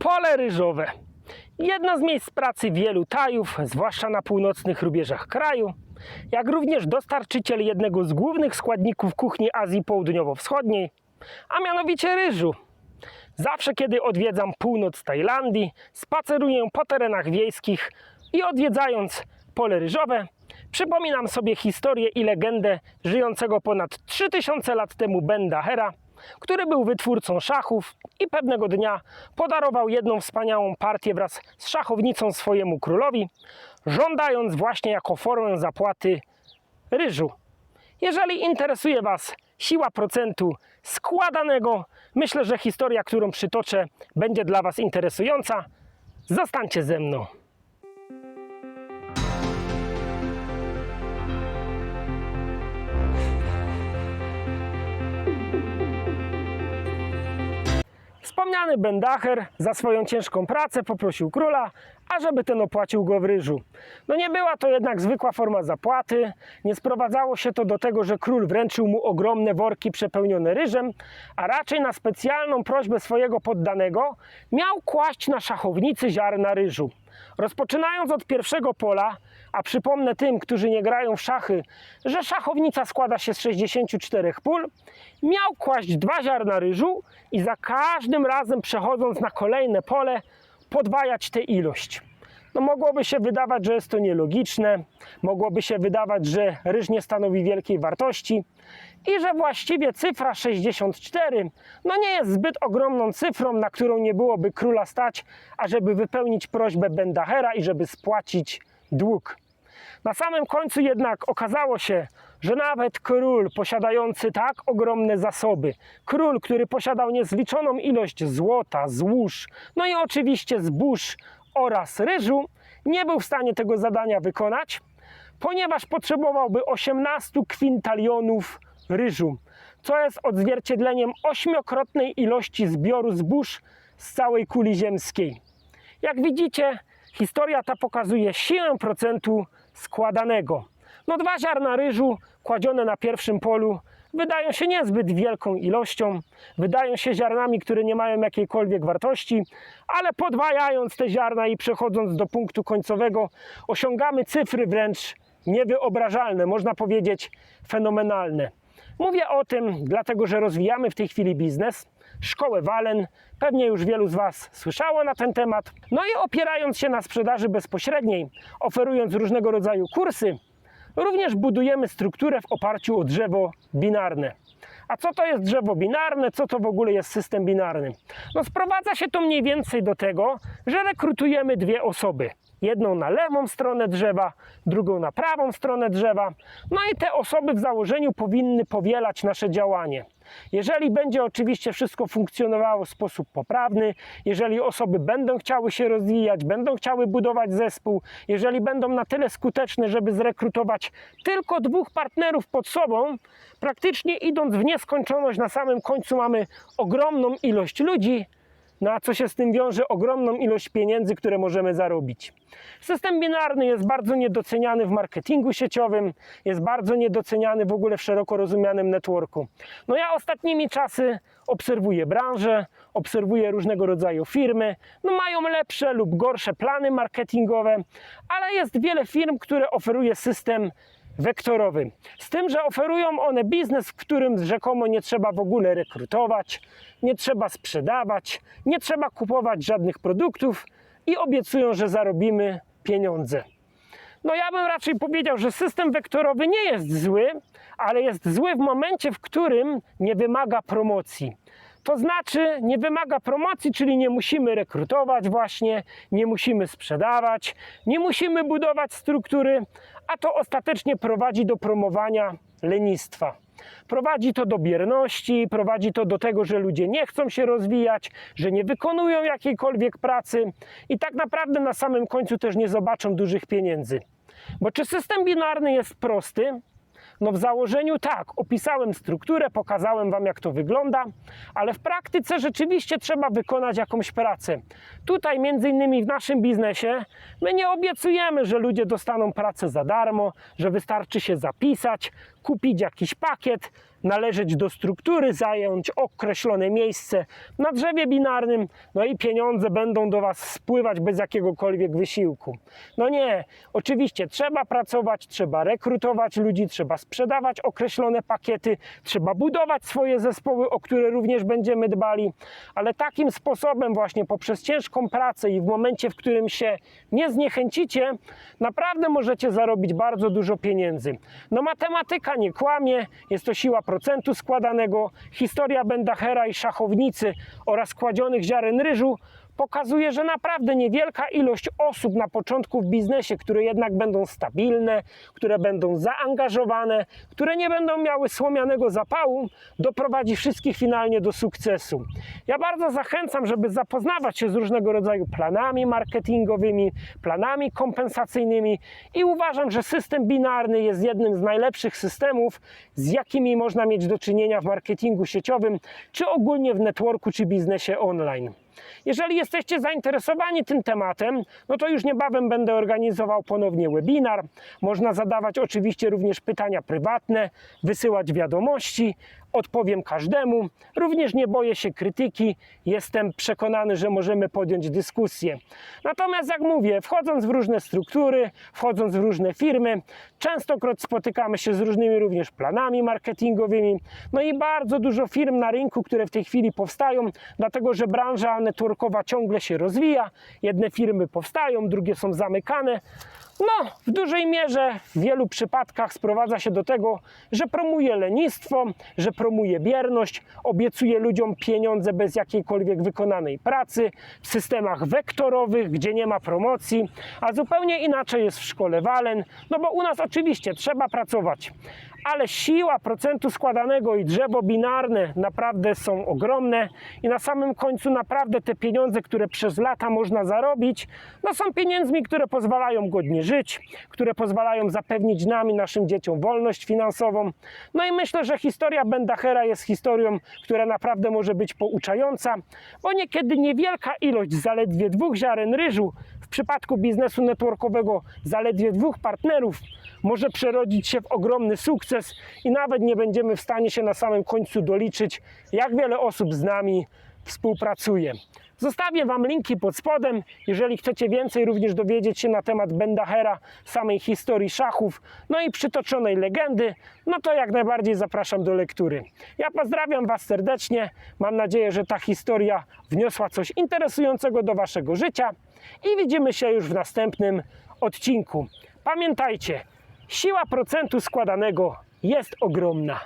Pole ryżowe. Jedno z miejsc pracy wielu tajów, zwłaszcza na północnych rubieżach kraju, jak również dostarczyciel jednego z głównych składników kuchni Azji Południowo-Wschodniej, a mianowicie ryżu. Zawsze, kiedy odwiedzam północ Tajlandii, spaceruję po terenach wiejskich i odwiedzając pole ryżowe, przypominam sobie historię i legendę żyjącego ponad 3000 lat temu Bendahera, który był wytwórcą szachów i pewnego dnia podarował jedną wspaniałą partię wraz z szachownicą swojemu królowi, żądając właśnie jako formę zapłaty ryżu. Jeżeli interesuje Was siła procentu składanego, myślę, że historia, którą przytoczę, będzie dla Was interesująca. Zostańcie ze mną. Wspomniany Bendacher za swoją ciężką pracę poprosił króla, ażeby ten opłacił go w ryżu. No nie była to jednak zwykła forma zapłaty, nie sprowadzało się to do tego, że król wręczył mu ogromne worki przepełnione ryżem, a raczej na specjalną prośbę swojego poddanego miał kłaść na szachownicy ziarna ryżu. Rozpoczynając od pierwszego pola, a przypomnę tym, którzy nie grają w szachy, że szachownica składa się z 64 pól, miał kłaść dwa ziarna ryżu i za każdym razem przechodząc na kolejne pole podwajać tę ilość. No mogłoby się wydawać, że jest to nielogiczne, mogłoby się wydawać, że ryż nie stanowi wielkiej wartości i że właściwie cyfra 64 no nie jest zbyt ogromną cyfrą, na którą nie byłoby króla stać, ażeby wypełnić prośbę Bendahera i żeby spłacić dług. Na samym końcu jednak okazało się, że nawet król posiadający tak ogromne zasoby, król, który posiadał niezliczoną ilość złota, złóż, no i oczywiście zbóż oraz ryżu, nie był w stanie tego zadania wykonać, ponieważ potrzebowałby 18 kwintalionów ryżu, co jest odzwierciedleniem ośmiokrotnej ilości zbioru zbóż z całej kuli ziemskiej. Jak widzicie, historia ta pokazuje siłę procentu składanego. No dwa ziarna ryżu kładzione na pierwszym polu wydają się niezbyt wielką ilością, wydają się ziarnami, które nie mają jakiejkolwiek wartości, ale podwajając te ziarna i przechodząc do punktu końcowego, osiągamy cyfry wręcz niewyobrażalne, można powiedzieć fenomenalne. Mówię o tym dlatego, że rozwijamy w tej chwili biznes, szkołę Walen. Pewnie już wielu z Was słyszało na ten temat. No i opierając się na sprzedaży bezpośredniej, oferując różnego rodzaju kursy, również budujemy strukturę w oparciu o drzewo binarne. A co to jest drzewo binarne? Co to w ogóle jest system binarny? No sprowadza się to mniej więcej do tego, że rekrutujemy dwie osoby. Jedną na lewą stronę drzewa, drugą na prawą stronę drzewa. No i te osoby w założeniu powinny powielać nasze działanie. Jeżeli będzie oczywiście wszystko funkcjonowało w sposób poprawny, jeżeli osoby będą chciały się rozwijać, będą chciały budować zespół, jeżeli będą na tyle skuteczne, żeby zrekrutować tylko dwóch partnerów pod sobą, praktycznie idąc w nieskończoność, na samym końcu mamy ogromną ilość ludzi, no a co się z tym wiąże? Ogromną ilość pieniędzy, które możemy zarobić. System binarny jest bardzo niedoceniany w marketingu sieciowym, jest bardzo niedoceniany w ogóle w szeroko rozumianym networku. No ja ostatnimi czasy obserwuję branżę, obserwuję różnego rodzaju firmy, no mają lepsze lub gorsze plany marketingowe, ale jest wiele firm, które oferuje system wektorowy. Z tym, że oferują one biznes, w którym rzekomo nie trzeba w ogóle rekrutować, nie trzeba sprzedawać, nie trzeba kupować żadnych produktów i obiecują, że zarobimy pieniądze. No ja bym raczej powiedział, że system wektorowy nie jest zły, ale jest zły w momencie, w którym nie wymaga promocji. To znaczy nie wymaga promocji, czyli nie musimy rekrutować właśnie, nie musimy sprzedawać, nie musimy budować struktury, a to ostatecznie prowadzi do promowania lenistwa. Prowadzi to do bierności, prowadzi to do tego, że ludzie nie chcą się rozwijać, że nie wykonują jakiejkolwiek pracy i tak naprawdę na samym końcu też nie zobaczą dużych pieniędzy. Bo czy system binarny jest prosty? No w założeniu tak, opisałem strukturę, pokazałem Wam jak to wygląda, ale w praktyce rzeczywiście trzeba wykonać jakąś pracę. Tutaj między innymi w naszym biznesie my nie obiecujemy, że ludzie dostaną pracę za darmo, że wystarczy się zapisać, kupić jakiś pakiet, należeć do struktury, zająć określone miejsce na drzewie binarnym, no i pieniądze będą do Was spływać bez jakiegokolwiek wysiłku. No nie, oczywiście trzeba pracować, trzeba rekrutować ludzi, trzeba sprzedawać określone pakiety, trzeba budować swoje zespoły, o które również będziemy dbali, ale takim sposobem właśnie poprzez ciężką pracę i w momencie, w którym się nie zniechęcicie, naprawdę możecie zarobić bardzo dużo pieniędzy. No matematyka nie kłamie, jest to siła procentu składanego, historia Bendachera i szachownicy oraz kładzionych ziaren ryżu pokazuje, że naprawdę niewielka ilość osób na początku w biznesie, które jednak będą stabilne, które będą zaangażowane, które nie będą miały słomianego zapału, doprowadzi wszystkich finalnie do sukcesu. Ja bardzo zachęcam, żeby zapoznawać się z różnego rodzaju planami marketingowymi, planami kompensacyjnymi i uważam, że system binarny jest jednym z najlepszych systemów, z jakimi można mieć do czynienia w marketingu sieciowym, czy ogólnie w networku, czy biznesie online. Jeżeli jesteście zainteresowani tym tematem, no to już niebawem będę organizował ponownie webinar. Można zadawać oczywiście również pytania prywatne, wysyłać wiadomości, odpowiem każdemu. Również nie boję się krytyki, jestem przekonany, że możemy podjąć dyskusję. Natomiast jak mówię, wchodząc w różne struktury, wchodząc w różne firmy, częstokroć spotykamy się z różnymi również planami marketingowymi. No i bardzo dużo firm na rynku, które w tej chwili powstają, dlatego że branża networkowa ciągle się rozwija. Jedne firmy powstają, drugie są zamykane. No, w dużej mierze w wielu przypadkach sprowadza się do tego, że promuje lenistwo, że promuje bierność, obiecuje ludziom pieniądze bez jakiejkolwiek wykonanej pracy, w systemach wektorowych, gdzie nie ma promocji, a zupełnie inaczej jest w szkole Walen, no bo u nas oczywiście trzeba pracować, ale siła procentu składanego i drzewo binarne naprawdę są ogromne i na samym końcu naprawdę te pieniądze, które przez lata można zarobić, no są pieniędzmi, które pozwalają godnie żyć, które pozwalają zapewnić nam i naszym dzieciom wolność finansową. No i myślę, że historia Bendachera jest historią, która naprawdę może być pouczająca, bo niekiedy niewielka ilość zaledwie dwóch ziaren ryżu w przypadku biznesu networkowego zaledwie dwóch partnerów może przerodzić się w ogromny sukces i nawet nie będziemy w stanie się na samym końcu doliczyć, jak wiele osób z nami współpracuje. Zostawię Wam linki pod spodem, jeżeli chcecie więcej również dowiedzieć się na temat Bendachera, samej historii szachów, no i przytoczonej legendy, no to jak najbardziej zapraszam do lektury. Ja pozdrawiam Was serdecznie, mam nadzieję, że ta historia wniosła coś interesującego do Waszego życia i widzimy się już w następnym odcinku. Pamiętajcie, siła procentu składanego jest ogromna.